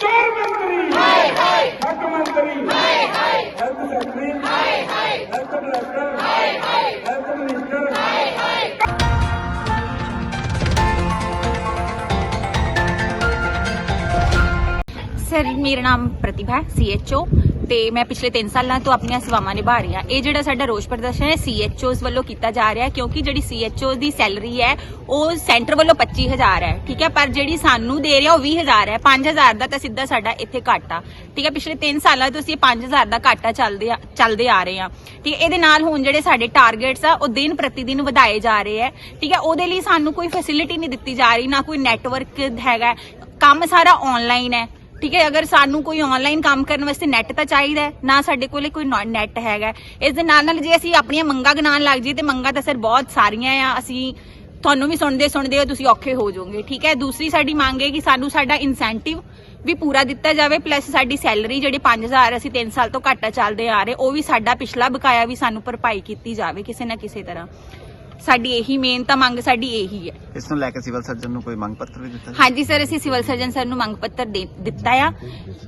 चोर मंत्री हक मंत्री health secretary health minister health minister sir, मेरा नाम प्रतिभा सी एच ओ ਤੇ ਮੈਂ ਪਿਛਲੇ 3 ਸਾਲਾਂ ਤੋਂ ਆਪਣੀਆਂ ਸੇਵਾਵਾਂ ਨਿਭਾ ਰਹੀ ਹਾਂ। ਇਹ ਜਿਹੜਾ ਸਾਡਾ ਰੋਸ ਪ੍ਰਦਰਸ਼ਨ ਹੈ ਸੀਐਚਓਸ ਵੱਲੋਂ ਕੀਤਾ ਜਾ ਰਿਹਾ ਹੈ, ਕਿਉਂਕਿ ਜਿਹੜੀ ਸੀਐਚਓ ਦੀ ਸੈਲਰੀ ਹੈ, ਉਹ ਸੈਂਟਰ ਵੱਲੋਂ 25000 ਹੈ, ਠੀਕ ਹੈ? ਪਰ ਜਿਹੜੀ ਸਾਨੂੰ ਦੇ ਰਿਹਾ, ਉਹ 20000 ਹੈ। 5000 ਦਾ ਤਾਂ ਸਿੱਧਾ ਸਾਡਾ ਇੱਥੇ ਘਾਟਾ, ਠੀਕ ਹੈ? ਪਿਛਲੇ 3 ਸਾਲਾਂ ਤੋਂ ਅਸੀਂ 5000 ਦਾ ਘਾਟਾ ਚੱਲਦੇ ਆ ਚੱਲਦੇ ਆ ਰਹੇ ਹਾਂ, ਠੀਕ ਹੈ? ਇਹਦੇ ਨਾਲ ਹੁਣ ਜਿਹੜੇ ਸਾਡੇ ਟਾਰਗੇਟਸ ਆ, ਉਹ ਦਿਨ ਪ੍ਰਤੀ ਦਿਨ ਵਧਾਏ ਜਾ ਰਹੇ ਹੈ, ਠੀਕ ਹੈ? ਉਹਦੇ ਲਈ ਸਾਨੂੰ ਕੋਈ ਫੈਸਿਲਿਟੀ ਨਹੀਂ ਦਿੱਤੀ ਜਾ ਰਹੀ, ਨਾ ਕੋਈ ਨੈਟਵਰਕ ਹੈਗਾ। ਕੰਮ ਸਾਰਾ ਆਨਲਾਈਨ ਹੈ। ਠੀਕ ਹੈ, ਅਗਰ ਸਾਨੂੰ ਕੋਈ ਆਨਲਾਈਨ ਕੰਮ ਕਰਨ ਵਾਸਤੇ ਨੈਟ ਤਾਂ ਚਾਹੀਦਾ ਨਾ ਸਾਡੇ ਕੋਲੇ ਕੋਈ ਨੈਟ ਹੈਗਾ ਇਸ ਦੇ ਨਾਲ ਨਾਲ ਜੇ ਅਸੀਂ ਆਪਣੀਆਂ ਮੰਗਾਂ ਗਿਣਾਉਣ ਲੱਗ ਜਾਈਏ ਤੇ ਮੰਗਾਂ ਤਾਂ ਸਰ ਬਹੁਤ ਸਾਰੀਆਂ ਆ, ਅਸੀਂ ਤੁਹਾਨੂੰ ਵੀ ਸੁਣਦੇ ਸੁਣਦੇ ਹੋ, ਤੁਸੀਂ ਔਖੇ ਹੋ ਜਾਓਗੇ। ਠੀਕ ਹੈ, ਦੂਸਰੀ ਸਾਡੀ ਮੰਗ ਹੈ ਕਿ ਸਾਨੂੰ ਸਾਡਾ ਇਨਸੈਂਟਿਵ ਵੀ ਪੂਰਾ ਦਿੱਤਾ ਜਾਵੇ ਪਲੱਸ ਸਾਡੀ ਸੈਲਰੀ ਜਿਹੜੀ 5000 ਅਸੀਂ 3 ਸਾਲ ਤੋਂ ਘੱਟ ਚੱਲਦੇ ਆ ਰਹੇ, ਉਹ ਵੀ ਸਾਡਾ ਪਿਛਲਾ ਬਕਾਇਆ ਵੀ ਸਾਨੂੰ ਭਰਪਾਈ ਕੀਤੀ ਜਾਵੇ, ਕਿਸੇ ਨਾ ਕਿਸੇ ਤਰ੍ਹਾਂ। ਸਾਡੀ ਇਹੀ ਮੇਨ ਤਾਂ ਮੰਗ ਸਾਡੀ ਇਹੀ ਹੈ। ਇਸ ਨੂੰ ਲੈ ਕੇ ਸਿਵਲ ਸਰਜਨ ਨੂੰ ਕੋਈ ਮੰਗ ਪੱਤਰ ਵੀ ਦਿੱਤਾ? ਹਾਂਜੀ ਸਰ ਅਸੀਂ ਸਿਵਲ ਸਰਜਨ ਸਰ ਨੂੰ ਮੰਗ ਪੱਤਰ ਦੇ ਦਿੱਤਾ ਆ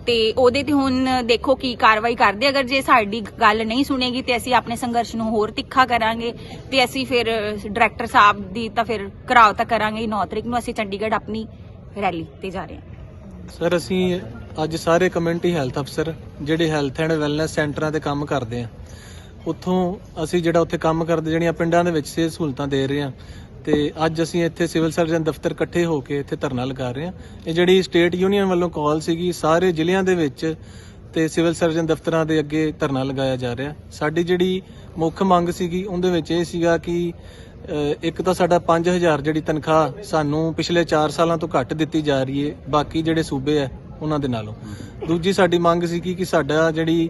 ਤੇ ਉਹਦੇ ਤੇ ਹੁਣ ਦੇਖੋ ਕੀ ਕਾਰਵਾਈ ਕਰਦੇ ਅਗਰ ਜੇ ਸਾਡੀ ਗੱਲ ਨਹੀਂ ਸੁਣੇਗੀ ਤੇ ਅਸੀਂ ਆਪਣੇ ਸੰਘਰਸ਼ ਨੂੰ ਹੋਰ ਤਿੱਖਾ ਕਰਾਂਗੇ ਤੇ ਅਸੀਂ ਫਿਰ ਡਾਇਰੈਕਟਰ ਸਾਹਿਬ ਦੀ ਤਾਂ ਫਿਰ ਕਰਾਓ ਤਾਂ ਕਰਾਂਗੇ 9 ਤਰੀਕ ਨੂੰ ਅਸੀਂ ਚੰਡੀਗੜ੍ਹ ਆਪਣੀ ਰੈਲੀ ਤੇ ਜਾ ਰਹੇ ਹਾਂ। ਸਰ ਅਸੀਂ ਅੱਜ ਸਾਰੇ ਕਮਿਊਨਿਟੀ ਹੈਲਥ ਅਫਸਰ ਜਿਹੜੇ ਹੈਲਥ ਐਂਡ ਵੈਲਨੈਸ ਸੈਂਟਰਾਂ ਤੇ ਕੰਮ ਕਰਦੇ ਆ ਉੱਥੋਂ ਅਸੀਂ ਜਿਹੜਾ ਉੱਥੇ ਕੰਮ ਕਰਦੇ, ਜਿਹੜੀਆਂ ਪਿੰਡਾਂ ਦੇ ਵਿੱਚ ਸਿਹਤ ਸਹੂਲਤਾਂ ਦੇ ਰਹੇ ਹਾਂ, ਤੇ ਅੱਜ ਅਸੀਂ ਇੱਥੇ ਸਿਵਲ ਸਰਜਨ ਦਫ਼ਤਰ ਇਕੱਠੇ ਹੋ ਕੇ ਇੱਥੇ ਧਰਨਾ ਲਗਾ ਰਹੇ ਹਾਂ। ਇਹ ਜਿਹੜੀ ਸਟੇਟ ਯੂਨੀਅਨ ਵੱਲੋਂ ਕਾਲ ਸੀਗੀ, ਸਾਰੇ ਜ਼ਿਲ੍ਹਿਆਂ ਦੇ ਵਿੱਚ ਤੇ ਸਿਵਲ ਸਰਜਨ ਦਫ਼ਤਰਾਂ ਦੇ ਅੱਗੇ ਧਰਨਾ ਲਗਾਇਆ ਜਾ ਰਿਹਾ। ਸਾਡੀ ਜਿਹੜੀ ਮੁੱਖ ਮੰਗ ਸੀਗੀ, ਉਹਦੇ ਵਿੱਚ ਇਹ ਸੀਗਾ ਕਿ ਇੱਕ ਤਾਂ ਸਾਡਾ 5000 ਜਿਹੜੀ ਤਨਖਾਹ ਸਾਨੂੰ ਪਿਛਲੇ 4 ਸਾਲਾਂ ਤੋਂ ਘੱਟ ਦਿੱਤੀ ਜਾ ਰਹੀ ਹੈ ਬਾਕੀ ਜਿਹੜੇ ਸੂਬੇ ਆ, ਉਹਨਾਂ ਦੇ ਨਾਲੋਂ। ਦੂਜੀ ਸਾਡੀ ਮੰਗ ਸੀ ਕਿ ਸਾਡਾ ਜਿਹੜੀ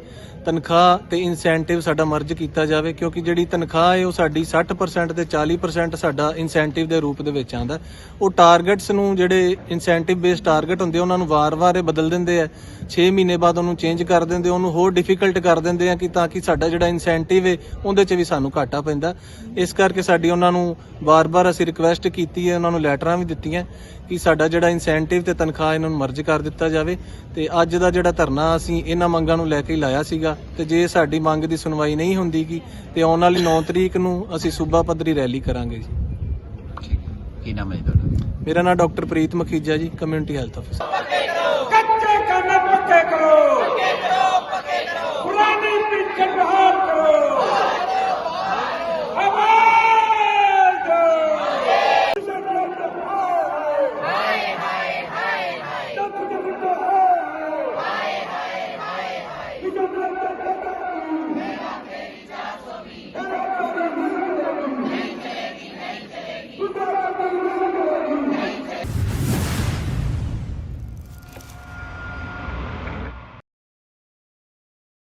ਤਨਖਾਹ ਤੇ ਇਨਸੈਂਟਿਵ ਸਾਡਾ ਮਰਜ ਕੀਤਾ ਜਾਵੇ, ਕਿਉਂਕਿ ਜਿਹੜੀ ਤਨਖਾਹ ਹੈ ਉਹ ਸਾਡੀ 60% ਤੇ 40% ਸਾਡਾ ਇਨਸੈਂਟਿਵ ਦੇ ਰੂਪ ਦੇ ਵਿੱਚ ਆਂਦਾ ਉਹ ਟਾਰਗੇਟਸ ਨੂੰ ਜਿਹੜੇ ਇਨਸੈਂਟਿਵ ਬੇਸਡ ਟਾਰਗੇਟ ਹੁੰਦੇ ਉਹਨਾਂ ਨੂੰ ਵਾਰ-ਵਾਰ ਇਹ ਬਦਲ ਦਿੰਦੇ ਆ। 6 ਮਹੀਨੇ ਬਾਅਦ ਉਹਨੂੰ ਚੇਂਜ ਕਰ ਦਿੰਦੇ ਉਹਨੂੰ ਹੋਰ ਡਿਫਿਕਲਟ ਕਰ ਦਿੰਦੇ ਆ ਕਿ ਤਾਂ ਕਿ ਸਾਡਾ ਜਿਹੜਾ ਇਨਸੈਂਟਿਵ ਹੈ, ਉਹਦੇ 'ਚ ਵੀ ਸਾਨੂੰ ਘਾਟਾ ਪੈਂਦਾ। ਇਸ ਕਰਕੇ ਸਾਡੀ ਉਹਨਾਂ ਨੂੰ ਵਾਰ-ਵਾਰ ਅਸੀਂ ਰਿਕੁਐਸਟ ਕੀਤੀ ਹੈ, ਉਹਨਾਂ ਨੂੰ ਲੈਟਰਾਂ ਵੀ ਦਿੱਤੀਆਂ ਕਿ ਸਾਡਾ ਜਿਹੜਾ ਇਨਸੈਂਟਿਵ ਤੇ ਤਨਖਾਹ ਇਹਨਾਂ ਨੂੰ ਮਰਜ ਕਰ ਦਿੱਤਾ ਜਾਵੇ। ਤੇ ਅੱਜ ਦਾ ਜਿਹੜਾ ਧਰਨਾ ਅਸੀਂ ਇਹਨਾਂ ਮੰਗਾਂ ਨੂੰ ਲੈ ਕੇ ਹੀ ਲਾਇਆ ਸੀਗਾ ਤੇ ਜੇ ਸਾਡੀ ਮੰਗ ਦੀ ਸੁਣਵਾਈ ਨਹੀਂ ਹੁੰਦੀਗੀ ਤੇ ਆਉਣ ਵਾਲੀ 9 ਤਰੀਕ ਨੂੰ ਅਸੀਂ ਸੂਬਾ ਪੱਧਰੀ ਰੈਲੀ ਕਰਾਂਗੇ ਜੀ। ਕੀ ਨਾਮ ਹੈ ਜੀ ਤੁਹਾਡਾ? ਮੇਰਾ ਨਾਮ ਡਾਕਟਰ ਪ੍ਰੀਤ ਮਖੀਜਾ ਜੀ ਕਮਿਊਨਿਟੀ ਹੈਲਥ ਅਫਸਰ